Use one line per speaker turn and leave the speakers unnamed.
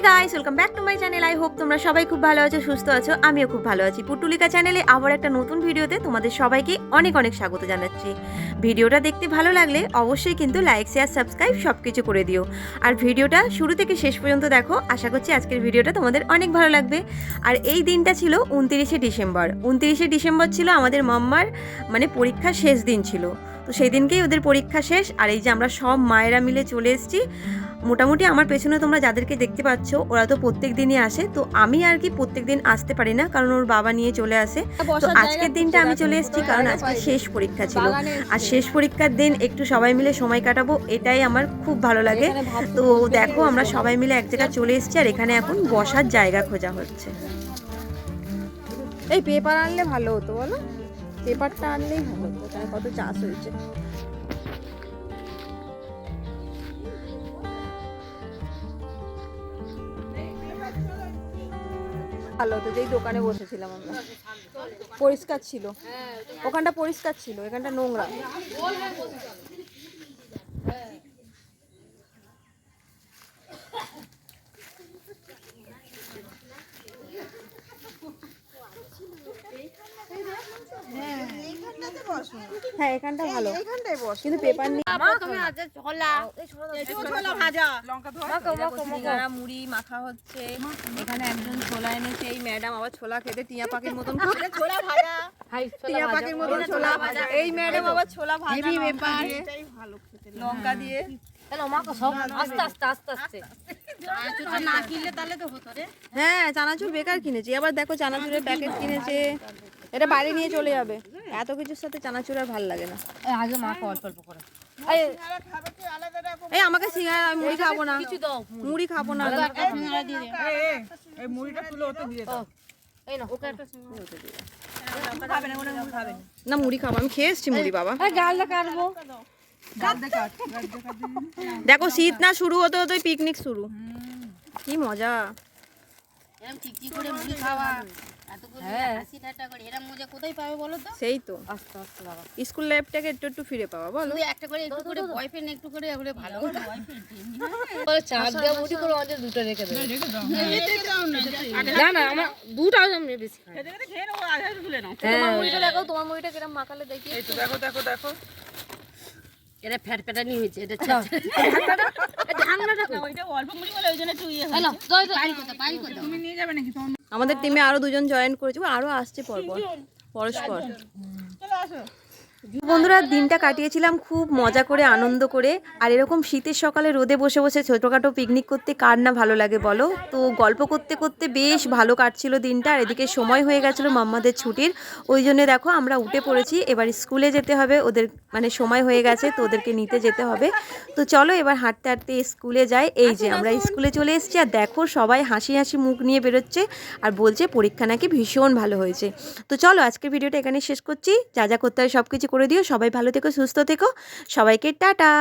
Guys welcome back to my channel I hope তোমরা সবাই খুব ভালো আছো, সুস্থ আছো। আমিও খুব ভালো আছি। পুটুলিকা চ্যানেলে আবার একটা নতুন ভিডিওতে তোমাদের সবাইকে অনেক অনেক স্বাগত জানাচ্ছি। ভিডিওটা দেখতে ভালো লাগলে অবশ্যই কিন্তু লাইক শেয়ার সাবস্ক্রাইব সব কিছু করে দিও। আর ভিডিওটা শুরু থেকে শেষ পর্যন্ত দেখো, আশা করছি আজকের ভিডিওটা তোমাদের অনেক ভালো লাগবে। আর এই দিনটা ছিল উনতিরিশে ডিসেম্বর। উনতিরিশে ডিসেম্বর ছিল আমাদের মাম্মার মানে পরীক্ষার শেষ দিন ছিল। তো সেই দিনকেই ওদের পরীক্ষা শেষ। আর এই যে আমরা সব মায়েরা মিলে চলে এসেছি। মোটামুটি আমার পেছনে তোমরা যাদেরকে দেখতে পাচ্ছ ওরা তো প্রত্যেক দিনই আসে তো আমি আর কি প্রত্যেক দিন আসতে পারি না কারণ ওর বাবা নিয়ে চলে আসে। তো আজকের দিনটা আমি চলে এসেছি কারণ আজকে শেষ পরীক্ষা ছিল। আর শেষ পরীক্ষার দিন একটু সবাই মিলে সময় কাটাবো এটাই আমার খুব ভালো লাগে। তো দেখো আমরা সবাই মিলে এক জায়গায় চলে এসেছি আর এখানে এখন বসার জায়গা খোঁজা হচ্ছে।
এই পেপার আনলে ভালো হতো বলো? পেপারটা আনলেই ভালো হতো কত চাষ হয়েছে? ভালো হতো যেই দোকানে বসেছিলাম আমরা। পরিষ্কার ছিল। ওখানটা পরিষ্কার ছিল এখানটা নোংরা। হ্যাঁ এখানটা ভালো। কিন্তু পেপার নিয়ে সিঙ্গারা মুড়ি মাখা হচ্ছে। এখানে একজন ছোলা এনেছে এই ম্যাডাম আবার ছোলা খেতে টিয়া পাখির মতন ছোলা ভাজা। টিয়া পাখির মতন ছোলা ভাজা। এই ম্যাডাম আবার ছোলা ভাজা লঙ্কা লঙ্কা দিয়ে। হ্যাঁ চানাচুর বেকার কিনেছি। আবার দেখো চানাচুরের প্যাকেট কিনেছে। এটা বাড়ি নিয়ে চলে যাবে। এত কিছুর সাথে চানাচুর আর ভালো লাগে না।
আগে মাখো অল্প অল্প করে।
এই আমাকে সিঙ্গারা আমি মুড়ি খাব না। মুড়ি। খাব না।
এই না ওকে একটা
না মুড়ি খাব। আমি খেয়ে এসছি মুড়ি বাবা।
গালটা কাটবো
দেখো শীত না শুরু হতে হতে পিকনিক শুরু। কি মজা।
এরকম টিকটি করে মুড়ি খাওয়া? তো?
সেই তো।
আস্তে আস্তে বাবা
স্কুল লাইফটাকে একটু একটু ফিরে পাওয়া বলো।
তুই একটা করে একটু করে বয়ফ্রেন্ড একটু করে ভালো বয়ফ্রেন্ড দেওয়া মুড়ি করে অঞ্চল দুটো রেখে দেবে। না না। আমার দুটো আমি বেশি খাই
তোমার মুড়িটা দেখো তোমার মুড়িটা কিরম মাখালে দেখি
এটা ফ্যাট প্যাটানি হয়েছে এটা
আমাদের টিমে আরও দুজন জয়েন করেছে আরও আসছে পরপর পরস্পর। বন্ধুরা, দিনটা কাটিয়েছিলাম খুব মজা করে, আনন্দ করে। আর এরকম শীতের সকালে রোদে বসে বসে ছোটোখাটো পিকনিক করতে কার না ভালো লাগে বলো? তো গল্প করতে করতে বেশ ভালো কাটছিল দিনটা। আর এদিকে সময় হয়ে গেছিল মাম্মাদের ছুটির। ওই জন্য দেখো, আমরা উঠে পড়েছি। এবার স্কুলে যেতে হবে। ওদের মানে সময় হয়ে গেছে, তো ওদেরকে নিতে যেতে হবে। তো চলো, এবার হাঁটতে হাঁটতে স্কুলে যাই। এই যে, আমরা স্কুলে চলে এসেছি। আর দেখো, সবাই হাসি হাসি মুখ নিয়ে বেরোচ্ছে। আর বলছে, পরীক্ষা নাকি ভীষণ ভালো হয়েছে। তো চলো, আজকের ভিডিওটা এখানে শেষ করছি। যা যা করতে হয় সব কিছু করে দিও। সবাই ভালো থেকো সুস্থ থেকো। সবাইকে টাটা।